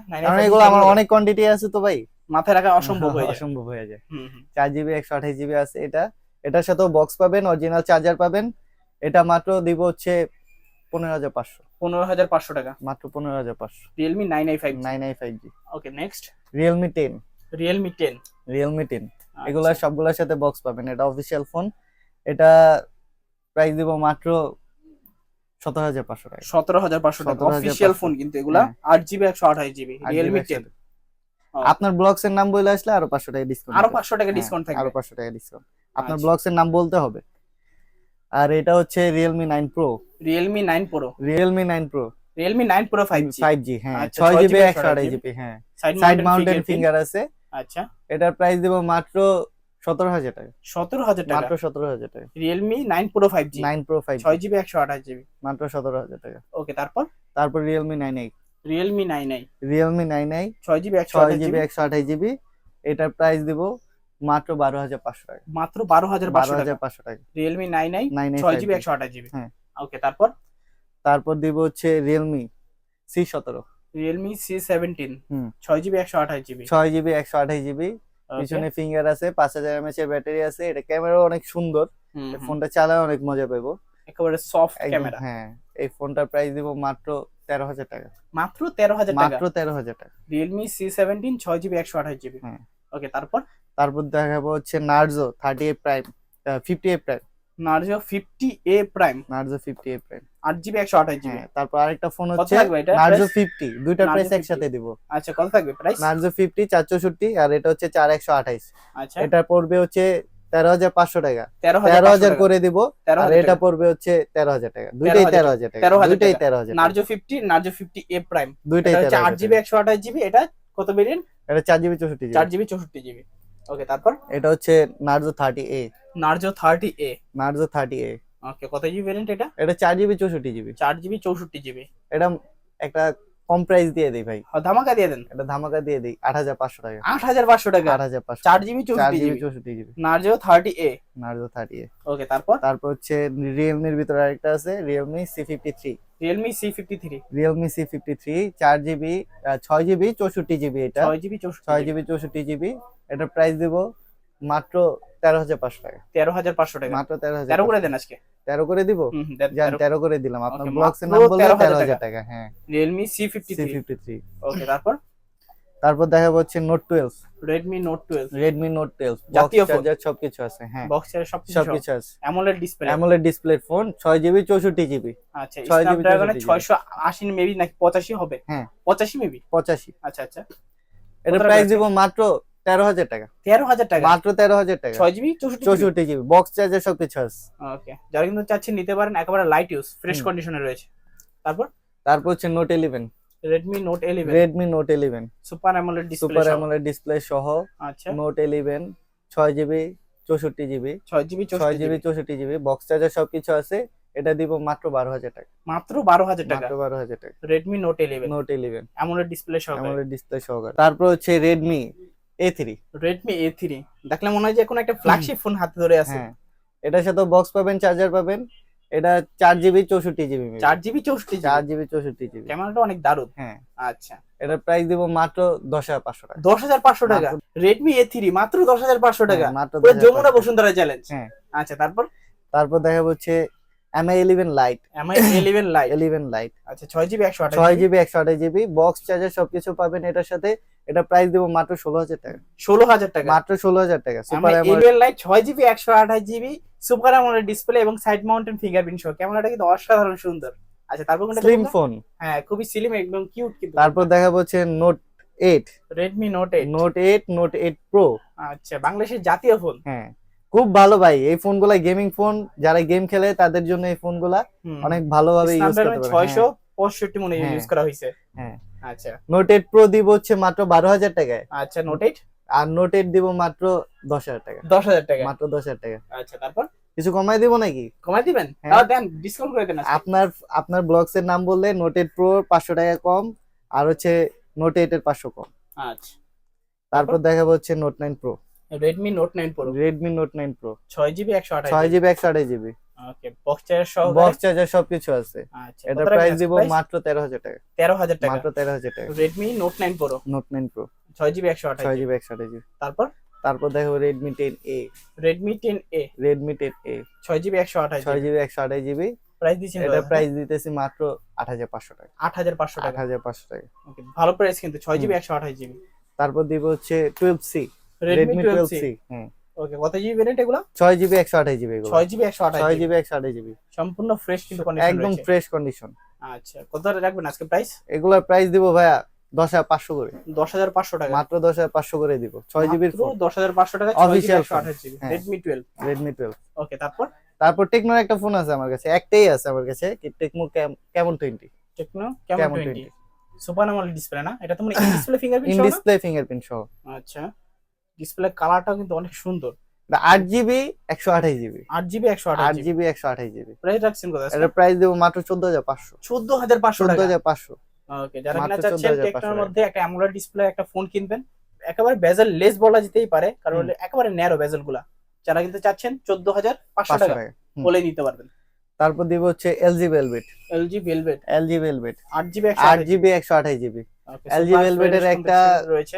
এগুলো আমার অনেক কোয়ান্টিটি আছে তো ভাই। মাথায় রাখা অসম্ভব হয়ে যায়। অসম্ভব হয়ে যায়। চার জিবি একশো আঠাশ জিবি আছে এটা। এটার সাথেও বক্স পাবেন অরিজিনাল চার্জার পাবেন। এটা মাত্র দিব হচ্ছে পনেরো হাজার পাঁচশো। পনেরো হাজার পাঁচশো টাকা। মাত্র পনেরো হাজার পাঁচশো। Realme nine i five nine i five G okay next Realme ten Realme ten Realme ten. এগুলা সবগুলোর সাথে বক্স পাবেন। এটা অফিসিয়াল ফোন এটা প্রাইস দিব মাত্র সতেরো হাজার পাঁচশো টাকা। সতেরো হাজার পাঁচশো টাকা। অফিসিয়াল ফোন কিন্তু এগুলা হ্যাঁ। আট জিবি একশো আঠাশ জিবি রিয়েলমি টেন। আপনার ব্লগস এর নাম বলে আসলে আরও পাঁচশো টাকা ডিসকাউন্ট আরও পাঁচশো টাকা ডিসকাউন্ট আরও থাকবে। পাঁচশো টাকা ডিসকাউন্ট আপনার আচ্ছা। ব্লগস এর নাম বলতে হবে? আর এটা হচ্ছে Realme nine pro Realme nine pro Realme nine pro Realme nine pro five G five G হ্যাঁ। আচ্ছা, ছয় জিবি একশো আড়াই জিবি হ্যাঁ। সাইড সাইড মাউন্টেন ফিঙ্গার আছে। আচ্ছা। এটার প্রাইস দেবো মাত্র সতেরো হাজার টাকা। সতেরো হাজার টাকা? মাত্র সতেরো হাজার টাকা। Realme nine pro five G nine pro five ছয় জিবি একশো আঠাশ জিবি মাত্র সতেরো হাজার টাকা। ওকে তারপর? তারপর Realme nine eight Realme nine i Realme nine i ছয় জিবি একশো ছয় জিবি একশো আঠাশ জিবি এটার প্রাইস দিব মাত্র বারো হাজার পাঁচশো টাকা। মাত্র বারো হাজার বারো হাজার পাঁচশো টাকা। রিয়েলমি নাইন আই নাইন ছয় জিবি একশো আঠাশ জিবি হ্যাঁ। ওকে তারপর? তারপর দিব হচ্ছে রিয়েলমি সি সতেরো। Realme C seventeen. ছয় জিবি একশো আঠাশ জিবি ছয় জিবি একশো আঠাশ জিবি পিছনে ফিঙ্গার আছে পাঁচ হাজার এমএচ এর ব্যাটারি আছে। এটা ক্যামেরা অনেক সুন্দর। ফোনটা চালায় অনেক মজা পাবো। একেবারে সফট ক্যামেরা হ্যাঁ এই ফোনটার প্রাইস দিব মাত্র তেরো হাজার টাকা। মাত্র তেরো হাজার মাত্র তেরো হাজার টাকা। রিয়েলমি সি সেভেন্টিন ছয় জিবি একশো আঠাশ জিবি। ওকে তারপর? তারপর দেখাবো হচ্ছে Narzo thirty eight prime fifty eight prime Narzo fifty A prime Narzo fifty eight prime আট জিবি একশো আঠাশ জিবি হ্যাঁ তারপর আরেকটা ফোন হচ্ছে নার্জো ফিফটি দুইটা প্রাইস একসাথে দিব। আচ্ছা কত থাকবে প্রাইস নার্জো ফিফটি চার চৌষট্টি আর এটা হচ্ছে চার একশো আঠাইশ আচ্ছা। এটা পড়বে হচ্ছে তেরো হাজার পাঁচশো টাকা তেরো হাজার করে দিব আর এটা পড়বে হচ্ছে তেরো হাজার টাকা দুইটাই তেরো হাজার টাকা দুইটাই তেরো হাজার। Narzo fifty Narzo fifty A prime দুইটাই হাজার জিবি একশো আঠাশ জিবি এটা কত ভেরিয়েন্ট এটা চার জিবি চৌষট্টি চার জিবি চৌষট্টি জিবি ওকে তারপর এটা হচ্ছে Narzo thirty A Narzo thirty A Narzo thirty A okay কত জিবি ভেরিয়েন্ট এটা এটা চার জিবি চৌষট্টি জিবি চার জিবি চৌষট্টি জিবি এটা একটা কম প্রাইস দিয়ে দিই ভাই। ধামাকা দিয়ে দেন। এটা ধামাকা দিয়ে দিই আট হাজার পাঁচশো টাকা। আট হাজার পাঁচশো টাকা? আট হাজার পাঁচশো। চার জিবি চৌষট্টি জিবি চৌষট্টি GB Narzo thirty A Narzo thirty A okay তারপর? তারপর হচ্ছে রিয়েলমির ভিতরে আরেকটা আছে Realme C fifty three Realme C fifty three Realme C fifty three চার জিবি ছয় জিবি চৌষট্টি জিবি এটা। ছয় জিবি ছয় জিবি চৌষট্টি জিবি এটার প্রাইস দিব মাত্র তেরো হাজার পাঁচশো টাকা। তেরো হাজার পাঁচশো টাকা। মাত্র তেরো হাজার তেরো করে দেন আজকে? তেরো করে দিব? যান তেরো। করে দিলাম। আপনার ব্লগস এর নাম বললে তেরো হাজার টাকা। হ্যাঁ। Realme C fifty C fifty three okay তারপর? তারপর দেখা হচ্ছে note twelve Redmi note twelve Redmi note twelve জাতীয়। চার্জার সবকিছু আছে হ্যাঁ। বক্সের সব। সবকিছু আছে। AMOLED display AMOLED display phone ছয় জিবি চৌষট্টি জিবি আচ্ছা 6 GB স্ন্যাপড্রাগনে 64 ছয়শো আশি মেবি নাকি পঁচাশি হবে? হ্যাঁ। পঁচাশি মেবি পঁচাশি। আচ্ছা আচ্ছা। এটা প্রাইস দিব মাত্র তেরো হাজার টাকা। তেরো হাজার টাকা? মাত্র তেরো হাজার টাকা। ছয় জিবি? চৌষট্টি জিবি? বক্স চার্জার সবকিছু আছে। ওকে যারা কিন্তু চাচ্ছেন নিতে পারেন একেবারে লাইট ইউজ ফ্রেশ। কন্ডিশনে রয়েছে। তারপর? তারপর হচ্ছে note eleven Redmi note eleven Redmi note eleven super AMOLED display super AMOLED display সহ। আচ্ছা। নোট ইলেভেন ছয় জিবি চৌষট্টি জিবি। ছয় জিবি ছয় জিবি জিবি। চৌষট্টি জিবি। বক্স চার্জার সবকিছু আছে। এটা দিব মাত্র বারো হাজার টাকা। মাত্র বারো হাজার টাকা? মাত্র বারো হাজার টাকা। Redmi note eleven note eleven AMOLED display সহ অ্যামোলেড ডিসপ্লে সহকারে। তারপর হচ্ছে Redmi A three Redmi A three দেখলে মনে হয় যে এখন একটা ফ্ল্যাগশিপ ফোন হাতে ধরে আছে। হ্যাঁ। এটার সাথে বক্স পাবেন চার্জার পাবেন। এটা চার জিবি চৌষট্টি জিবি চার জিবি চৌষট্টি চার জিবি চৌষট্টি জিবি ক্যামেরাটা অনেক দারুণ। হ্যাঁ। আচ্ছা। এটার প্রাইস দিব মাত্র দশ হাজার পাঁচশো টাকা। দশ হাজার পাঁচশো টাকা। রেডমি এ থ্রি মাত্র দশ হাজার পাঁচশো টাকা। হ্যাঁ, মাত্র পুরো 10,500 যমুনা বসুন্ধরা চ্যালেঞ্জ হ্যাঁ। আচ্ছা তারপর? তারপর দেখা হচ্ছে Mi eleven lite Mi eleven lite eleven lite আচ্ছা ছয় জিবি একশো ছয় জিবি একশো আঠাশ জিবি বক্স চার্জার সবকিছু পাবেন এটার সাথে। এটা প্রাইস দিব মাত্র ষোলো হাজার টাকা। ষোলো হাজার টাকা? মাত্র ষোলো হাজার টাকা সুপার ইলেভেন লাইট ছয় জিবি একশো আঠাশ জিবি সুপার অ্যামোলেড ডিসপ্লে এবং সাইড মাউন্টেন ফিঙ্গারপ্রিন্ট সহ। ক্যামেরাটা কিন্তু অসাধারণ সুন্দর। আচ্ছা তারপর কোনটা স্লিম ফোন হ্যাঁ খুবই স্লিম একদম কিউট কিন্তু। তারপর দেখা হচ্ছে note eight Redmi note eight note eight note eight pro আচ্ছা বাংলাদেশের জাতীয় ফোন হ্যাঁ খুব ভালো ভাই। এই ফোনগুলা গেমিং ফোন যারা গেম খেলে তাদের জন্য এই ফোনগুলা অনেক ভালোভাবে ইউজ করতে পারে। ছয়শো পঁয়ষট্টি মনে হ্যাঁ। ইউজ করা হয়েছে। হ্যাঁ। আচ্ছা। নোট এইট প্রো দিব হচ্ছে মাত্র বারো হাজার টাকায়। আচ্ছা নোট এইট আর নোট এইট দিব মাত্র দশ হাজার টাকা। দশ হাজার টাকা। মাত্র দশ হাজার টাকা। আচ্ছা তারপর? কিছু কমাই দিব নাকি? কমাই দিবেন? হ্যাঁ। তাও দেন ডিসকাউন্ট করে দেন আপনার আপনার ব্লগস এর নাম বললে নোট এইট প্রো পাঁচশো টাকা কম আর হচ্ছে নোট এইট এর পাঁচশো কম। আচ্ছা। তারপর দেখাবো হচ্ছে note nine pro Redmi note nine pro Redmi note nine pro ছয় জিবি একশো আঠাশ ছয় জিবি একশো আঠাশ জিবি ওকে বক্স চার্জার সহ বক্স চার্জার সবকিছু আছে। আচ্ছা এটা প্রাইস দিব মাত্র টাকা। টাকা। মাত্র টাকা। তারপর? প্রাইস দিচ্ছেন এটা প্রাইস দিতেছি মাত্র আট হাজার পাঁচশো টাকা। আট হাজার পাঁচশো টাকা। হাজার পাঁচশো টাকা। Okay, ভালো প্রাইস কিন্তু ছয় জিবি একশো আঠাশ জিবি তারপর দিব হচ্ছে ওকে কত জিবি ভেরিয়েন্ট এগুলো? ছয় জিবি একশো আঠাশ জিবি এগুলো। ছয় জিবি একশো আঠাশ ছয় জিবি একশো আঠাশ জিবি সম্পূর্ণ ফ্রেশ কিন্তু কন্ডিশন একদম ফ্রেশ কন্ডিশন আচ্ছা কত রাখবেন আজকে প্রাইস এগুলোর প্রাইস দিব ভাইয়া দশ হাজার পাঁচশো করে। দশ হাজার পাঁচশো টাকা। মাত্র দশ হাজার পাঁচশো করে দিব। ছয় জিবির দশ হাজার পাঁচশো টাকা হ্যাঁ। Redmi twelve Redmi twelve okay তারপর? তারপর টেকনোর একটা ফোন আছে আমার কাছে। একটাই আছে আমার কাছে টেকনো কেমন twenty Tecno twenty twenty super AMOLED display না? এটা তোমার display in fingerprint display fingerprint সহ। আচ্ছা। ডিসপ্লে কালারটাও কিন্তু অনেক সুন্দর। আট জিবি একশো আঠাশ জিবি আট জিবি একশো আট জিবি একশো আঠাশ জিবি প্রাইস রাখছেন কোথায় এটার প্রাইস দেবো মাত্র চোদ্দ হাজার পাঁচশো। চোদ্দ হাজার পাঁচশো চোদ্দ হাজার পাঁচশো। ওকে যারা কিনা চাচ্ছেন টেকনোর মধ্যে একটা অ্যামোলেড ডিসপ্লে একটা ফোন কিনবেন একেবারে বেজেল লেস বলা যেতেই পারে কারণ একেবারে ন্যারো বেজেলগুলা যারা কিন্তু চাচ্ছেন চোদ্দ হাজার পাঁচশো টাকা। বলে নিতে পারবেন। তারপর দিব হচ্ছে LG Velvet LG Velvet LG Velvet আট জিবি আট জিবি একশো আঠাশ জিবি Velvet এর একটা- রয়েছে।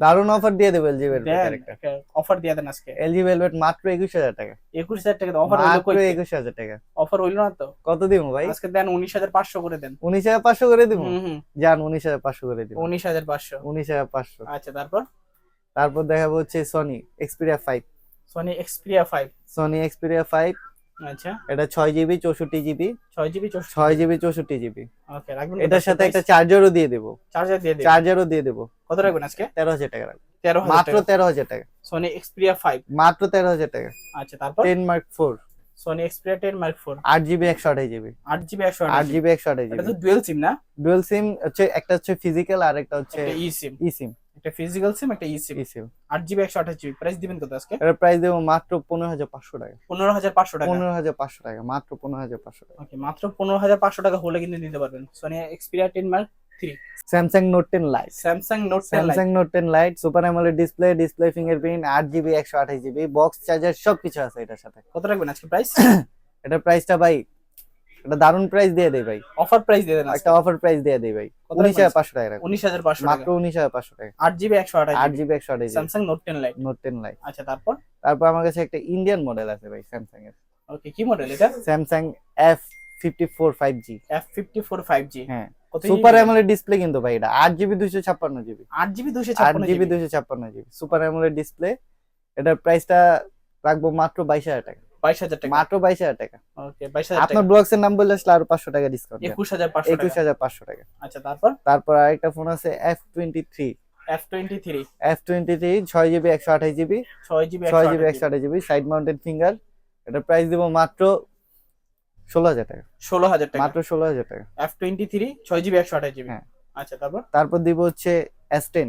দারুণ অফার দিয়ে দেবো এলজি ভেলভেটের একটা অফার দিয়ে দেন আজকে। এলজি ভেলভেট মাত্র একুশ হাজার টাকা। একুশ হাজার টাকা অফার মাত্র কই? একুশ হাজার টাকা। অফার হইল না তো? কত দিব ভাই? আজকে দেন উনিশ হাজার পাঁচশো করে দেন। উনিশ হাজার পাঁচশো করে দিব? হাজার পাঁচশো করে দিব। উনিশ হাজার পাঁচশো। উনিশ হাজার পাঁচশো। আচ্ছা তারপর? তারপর দেখাবো হচ্ছে Sony Xperia five Sony Xperia five Sony Xperia five আচ্ছা। এটা ছয় জিবি চৌষট্টি জিবি। ছয় জিবি ছয় জিবি। চৌষট্টি জিবি। ওকে রাখবেন এটার সাথে একটা চার্জারও দিয়ে দেবো। চার্জার দিয়ে চার্জারও দিয়ে দেবো। কত রাখবেন আজকে? তেরো হাজার টাকা রাখব। তেরো মাত্র তেরো হাজার টাকা। সনি এক্সপিরিয়া ফাইভ মাত্র তেরো হাজার টাকা। আচ্ছা তারপর? Ten mark four Sony Xperia ten mark four আট জিবি একশো আঠাশ জিবি। আট জিবি একশো আট জিবি একশো আঠাশ এটা জিবি। তো ডুয়েল সিম না? ডুয়েল সিম হচ্ছে একটা হচ্ছে ফিজিক্যাল আর একটা হচ্ছে ই সিম ই সিম একটা ফিজিক্যাল সিম একটা ই সিম ই সিম আট জিবি একশো আঠাশ জিবি প্রাইস দিবেন কত আজকে? এটার প্রাইস দেবো মাত্র পনেরো হাজার পাঁচশো টাকা। পনেরো হাজার পাঁচশো টাকা। পনেরো হাজার পাঁচশো টাকা মাত্র পনেরো হাজার পাঁচশো টাকা। ওকে মাত্র পনেরো হাজার পাঁচশো টাকা হলে কিন্তু নিতে পারবেন। Sony Xperia ten mark Samsung note ten lite Samsung note ten Samsung note ten lite super AMOLED display display fingerprint আট জিবি একশো আঠাশ জিবি বক্স চার্জার সবকিছু আছে এটার সাথে। কত রাখবেন আজকে প্রাইস এটার প্রাইসটা ভাই এটা দারুণ প্রাইস দিয়ে দেয় ভাই। অফার প্রাইস দিয়ে দেন একটা অফার প্রাইস দিয়ে দেয় ভাই। কত উনিশ রাখবেন হাজার পাঁচশো টাকা রাখব। উনিশ হাজার পাঁচশো মাত্র টাকা। উনিশ হাজার পাঁচশো টাকা। আট জিবি একশো আঠাশ আট জিবি একশো আঠাশ GB Samsung note ten lite note ten lite আচ্ছা তারপর? তারপর আমার কাছে একটা ইন্ডিয়ান মডেল আছে ভাই স্যামসাং এর। ওকে কি মডেল এটা? Samsung F fifty four five G F fifty four five G হ্যাঁ। সুপার অ্যামোলেড ডিসপ্লে কিন্তু ভাই এটা। আট জিবি দুইশো ছাপ্পান্ন জিবি আট জিবি দুশো আট ছাপ্পান্ন জিবি জিবি দুইশো ছাপ্পান্ন জিবি সুপার অ্যামোলেড ডিসপ্লে এটার প্রাইসটা রাখব মাত্র বাইশ হাজার টাকা। বাইশ হাজার টাকা। মাত্র বাইশ হাজার টাকা। ওকে বাইশ হাজার আপনার ব্লগস এর নাম বললে আসলে আরও পাঁচশো টাকা ডিসকাউন্ট একুশ হাজার পাঁচশো একুশ হাজার পাঁচশো টাকা। আচ্ছা তারপর? তারপর আরেকটা ফোন আছে F twenty three F twenty three F twenty three ছয় জিবি একশো আঠাশ জিবি ছয় জিবি ছয় জিবি একশো আঠাশ জিবি সাইড মাউন্টেড ফিঙ্গার এটার প্রাইস দিব মাত্র ষোলো হাজার টাকা। ষোলো হাজার টাকা। মাত্র ষোলো হাজার টাকা। এফ টোয়েন্টি থ্রি ছয় জিবি একশো আঠাশ জিবি হ্যাঁ। আচ্ছা তারপর? তারপর দিব হচ্ছে S ten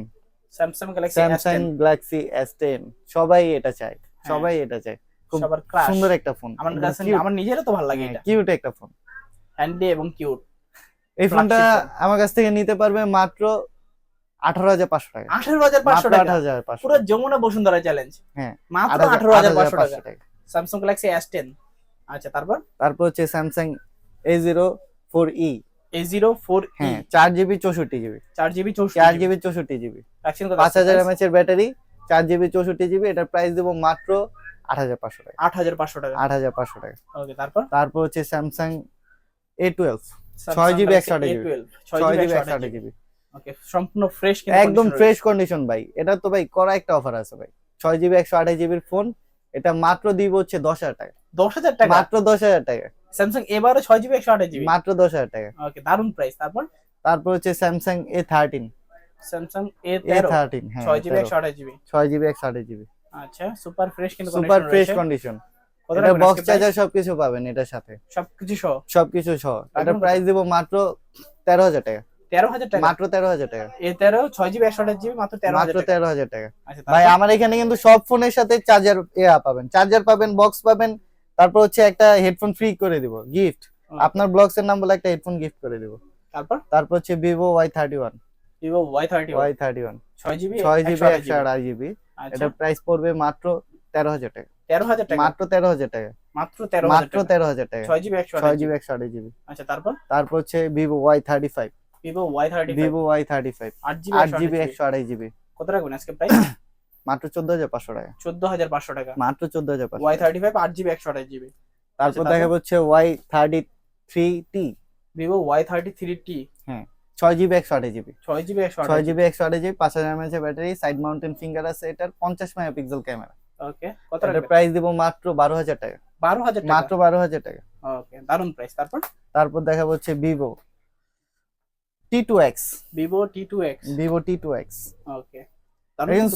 Samsung Galaxy Samsung Galaxy S ten সবাই এটা চায়। হ্যাঁ। সবাই এটা চায়। সবার ক্রাশ সুন্দর একটা ফোন আমার কাছে আমার নিজেরও তো ভালো লাগে এটা। কিউট একটা ফোন হ্যান্ডি এবং কিউট এই ফোনটা আমার কাছ থেকে নিতে পারবে মাত্র আঠারো হাজার পাঁচশো টাকা। আঠারো হাজার পাঁচশো টাকা? পুরো যমুনা বসুন্ধরা চ্যালেঞ্জ হ্যাঁ, মাত্র আঠারো হাজার পাঁচশো টাকা। স্যামসাং গ্যালাক্সি এস টেন আচ্ছা তারপর? তারপর হচ্ছে Samsung A zero four E A zero four হ্যাঁ চার জিবি চৌষট্টি জিবি। চার জিবি চার জিবি চৌষট্টি জিবি। পাঁচ হাজার এমএচ এর ব্যাটারি চার জিবি চৌষট্টি জিবি এটার প্রাইস দেবো মাত্র আট হাজার পাঁচশো টাকা। আট হাজার পাঁচশো টাকা। আট হাজার পাঁচশো টাকা। ওকে তারপর? তারপর হচ্ছে স্যামসাং এ টুয়েলভ ছয় GB একশো GB ছয় জিবি জিবি একশো আঠাশ জিবি ওকে সম্পূর্ণ ফ্রেশ একদম ফ্রেশ কন্ডিশন ভাই। এটা তো ভাই করা একটা অফার আছে ভাই। ছয় জিবি একশো আঠাশ জিবির ফোন এটা মাত্র দিব হচ্ছে দশ হাজার টাকা। দশ হাজার টাকা? মাত্র দশ হাজার টাকা। স্যামসাং এবারে ছয় জিবি একশো আঠাশ জিবি মাত্র দশ হাজার টাকা। ওকে দারুণ প্রাইস তারপর? তারপর হচ্ছে Samsung A thirteen Samsung A A thirteen হ্যাঁ ছয় জিবি একশো আঠাশ জিবি ছয় জিবি একশো আঠাশ জিবি আচ্ছা সুপার ফ্রেশ কিন্তু সুপার ফ্রেশ কন্ডিশন এটা বক্স চার্জার সবকিছু পাবেন এটার সাথে। সবকিছু সহ? সবকিছু সহ। এটা প্রাইস দিব মাত্র তেরো হাজার টাকা। মাত্র এ মাত্র মাত্র আচ্ছা ভাই? আমার এখানে কিন্তু সব ফোনের সাথে চার্জার ইয়া পাবেন। চার্জার পাবেন বক্স পাবেন তারপর হচ্ছে একটা হেডফোন ফ্রি করে দিব গিফট আপনার ব্লগস এর নাম বলে একটা হেডফোন গিফট করে দিব। তারপর? তারপর হচ্ছে Vivo Y thirty one Vivo Y thirty Y thirty one ছয় জিবি ছয় জিবি একশো আড়াই জিবি এটার প্রাইস পড়বে মাত্র তেরো হাজার টাকা। তেরো হাজার টাকা? মাত্র তেরো হাজার টাকা। মাত্র তেরো মাত্র তেরো হাজার টাকা। ছয় জিবি একশো ছয় জিবি একশো আড়াই জিবি আচ্ছা তারপর? তারপর হচ্ছে Vivo Y thirty five Vivo Y thirty Vivo Y thirty five আট জিবি আট জিবি একশো আড়াই জিবি কত রাখবেন আজকে প্রাইস মাত্র চোদ্দ হাজার পাঁচশো টাকা। চোদ্দ হাজার পাঁচশো টাকা। মাত্র চোদ্দ হাজার ওয়াই থার্টি ফাইভ আট জিবি একশো আঠাশ জিবি তারপর দেখা হচ্ছে Y thirty three T Vivo Y thirty three T ছয় জিবি একশো আঠাশ জিবি ছয় জিবি একশো ছয় জিবি একশো আঠাশ জিবি পাঁচ হাজার mAh battery side mountain finger আছে এটার পঞ্চাশ মেগাপিক্সেল ক্যামেরা ওকে কত প্রাইস দিব মাত্র বারো হাজার টাকা। বারো হাজার টাকা? মাত্র বারো হাজার টাকা। ওকে দারুণ প্রাইস তারপর? তারপর দেখা হচ্ছে Vivo T two X Vivo T two X Vivo T two X okay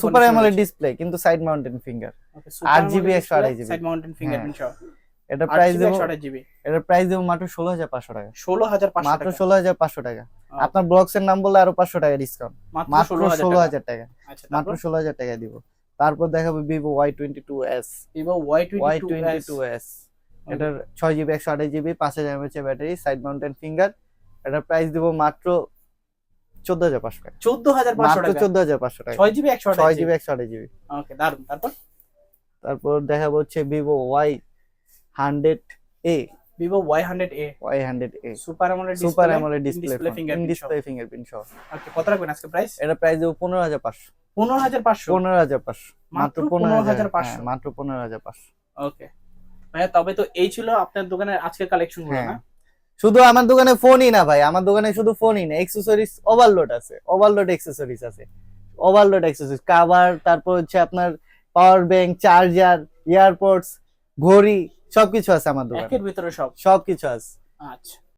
super AMOLED display কিন্তু side mountain finger 8GB 128GB side mountain fingerprint সহ। এটা প্রাইস দেবো একশো আঠাশ জিবি এটার প্রাইস দেবো মাত্র ষোলো হাজার পাঁচশো টাকা। ষোলো হাজার পাঁচশো মাত্র টাকা। ষোলো হাজার পাঁচশো টাকা। আপনার ব্লগস এর নাম বললে আরও পাঁচশো টাকা ডিসকাউন্ট মাত্র মাত্র ষোলো হাজার ষোলো টাকা। হাজার টাকা। আচ্ছা মাত্র তারপর? ষোলো হাজার টাকা দিব। তারপর দেখাবো টোয়েন্টি টোয়েন্টি টু এস এটার ছয় জিবি একশো আঠাশ জিবি পাঁচ হাজার mAh battery side mountain finger এটার প্রাইস দিব মাত্র চোদ্দ হাজার পাঁচশো টাকা। চোদ্দ হাজার পাঁচশো মাত্র টাকা। চোদ্দ হাজার পাঁচশো টাকা। ছয় জিবি একশো ছয় আঠাশ জিবি জিবি একশো আঠাশ জিবি ওকে দারুণ তারপর? তারপর দেখাবো হচ্ছে Vivo Y hundred A. Vivo Y hundred A Y hundred A super AMOLED super AMOLED display fingerprint display fingerprint সহ। ওকে কত রাখবেন আজকে প্রাইস এটা প্রাইস দেবো পনেরো হাজার পাঁচশো। পনেরো হাজার পাঁচশো? পনেরো হাজার পাঁচশো। মাত্র পনেরো হাজার 15,500 হ্যাঁ, মাত্র পনেরো হাজার পাঁচশো। ওকে ভাইয়া তবে তো এই ছিল আপনার দোকানের আজকের কালেকশন হ্যাঁ। না? শুধু আমার দোকানে ফোনই না ভাই আমার দোকানে শুধু ফোনই না এক্সেসরিজ ওভারলোড আছে। ওভারলোড এক্সেসরিজ আছে। ওভারলোড এক্সেসরিজ কাভার তারপর হচ্ছে আপনার পাওয়ার ব্যাংক চার্জার এয়ারপোর্টস ঘড়ি সবকিছু আছে আমার দোকানে। একের ভিতরে সব? সবকিছু আছে। আচ্ছা।